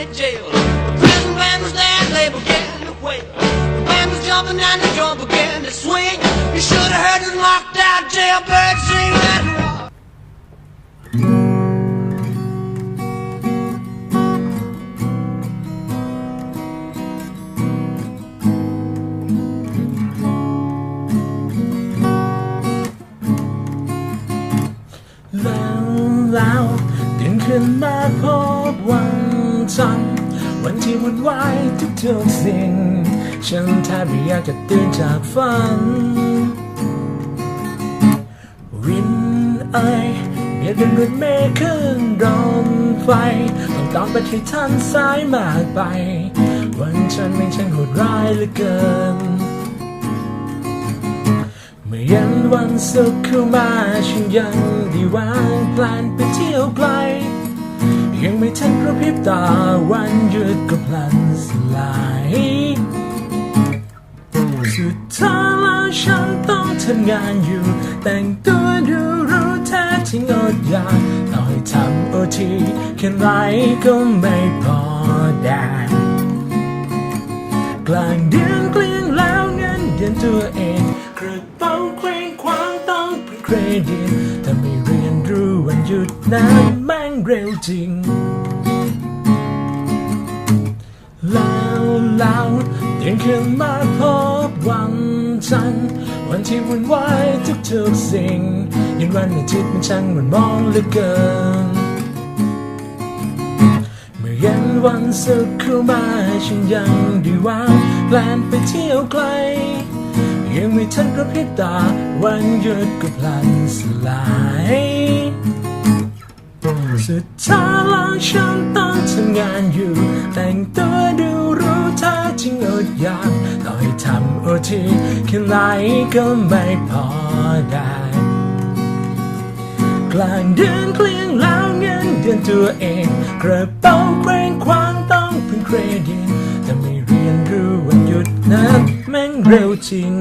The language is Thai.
county jail. The prison band was there and they began to wail. The band was jumping and the drum began to swing. You should have heard the locked out jailbird sing that rock. Loud, loud, thinking my poor one. วันจันทร์วันที่วุ่นวายทุกๆสิ่ง ฉันแทบไม่อยากจะตื่นจากฝันวินไอเบียดเป็นรถเมฆขึ้นรถไฟ ต้องตามไปให้ทันสายมากไป วันฉันไม่ช่างโหดร้ายเหลือเกินเมื่อเย็นวันศุกร์เข้ามาฉันยังได้วางแผนไปเที่ยวไกล ยังไม่ทันกระพริบตา สลายสุดท้ายแล้วฉันต้องทำงานอยู่ แต่งตัวดูรู้แท้จริงดยากต่อให้ทำโอทีแค่ไหนก็ไม่พอได้กลางเดือนเกลี้ยงแล้วเงินเดือนตัวเองกระเป๋าเคว้งคว้างต้องเป็นเครดิตถ้าไม่เรียนรู้วันหยุดนั้นแม่งเร็วจริง แล้วแล้วตื่นขึ้นมาพบวันจันทร์วันที่วุ่นวายทุกๆสิ่งยันวันอาทิตย์มันช่างมันมองเหลือเกิน เมื่อเย็นวันศุกร์เข้ามาฉันยังได้วางแผนไปเที่ยวไกล ยังไม่ทันกระพริบตา วันหยุดก็พลันสลายสุดท้ายแล้วฉันต้องทำงานอยู่ แต่งตัวดู ท่าจริงอดอยากต่อให้ทำโอทีแค่ไหนก็ไม่พอได้ กลางเดือนเคลียงแล้วเงินเดือนตัวเอง กระเป๋าเกรงคว้างต้องพึ่งเครดิตแต่ไม่เรียนรู้วันหยุดนั้นแม่งเร็วจริง